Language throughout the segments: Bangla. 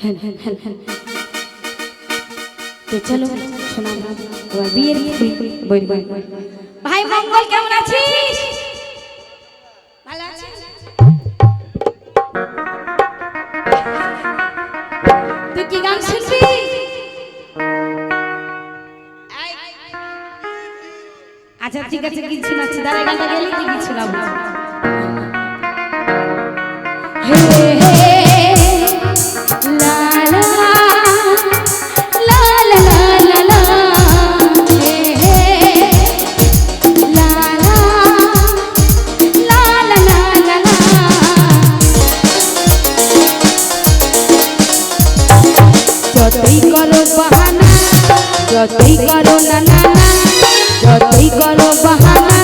হ্যাঁ হ্যাঁ হ্যাঁ তো চলো, শোনা এবার বিয়ের বই বই ভাই মঙ্গল, কেমন আছিস? ভালো আছিস তুই কি গান আচ্ছা ঠিক আছে কি শোনাচ্ছি। দাঁড়া, গানটা গেলে কি হে। যতই করো না না যতই করো বাহানা,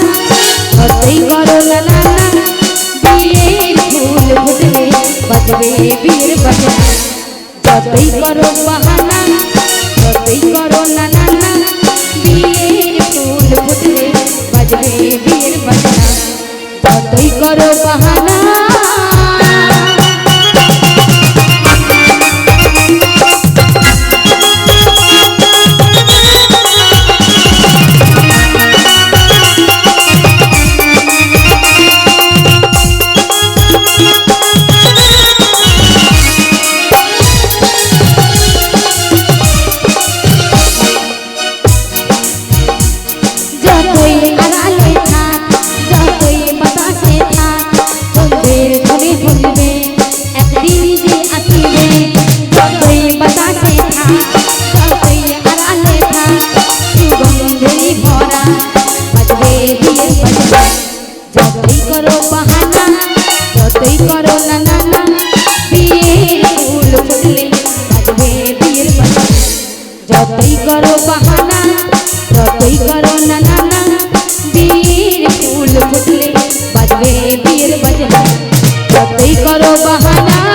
যতই করো না না বিয়ের ফুল ফুটবে বাজবে বিয়ের বাজনা। যতই করো বাহানা, যতই করো না বিয়ের ফুল ফুটবে বাজবে বিয়ের বাজনা। যতই করো বাহানা বাজনা যতই করো বাহানা যতই করো না না না বিয়ের ফুল ফুটলে বাজবে বিয়ের বাজনা যতই করো বাহানা যতই করো না না না যতই করো বাহানা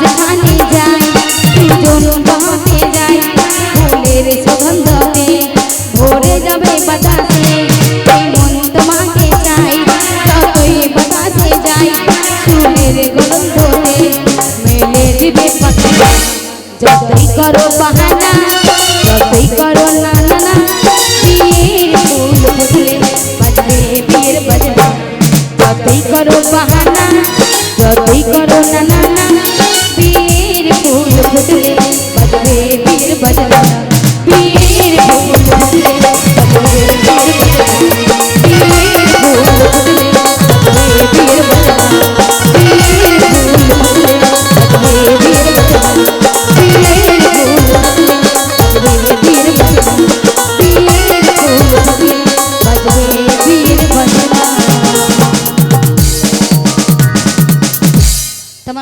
যেখানে যাই দুজন গাতে যাই ফুলের সুগন্ধতে ভরে যাবে বাতাসে। মন তোমাকে চাই যতই বাতাসে যাই। ফুলের গন্ধতে মেলে দিবে পাখি যতই করো বাহানা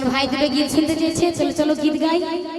भाई देवे गीत सुनते चलो चलो गीत गाई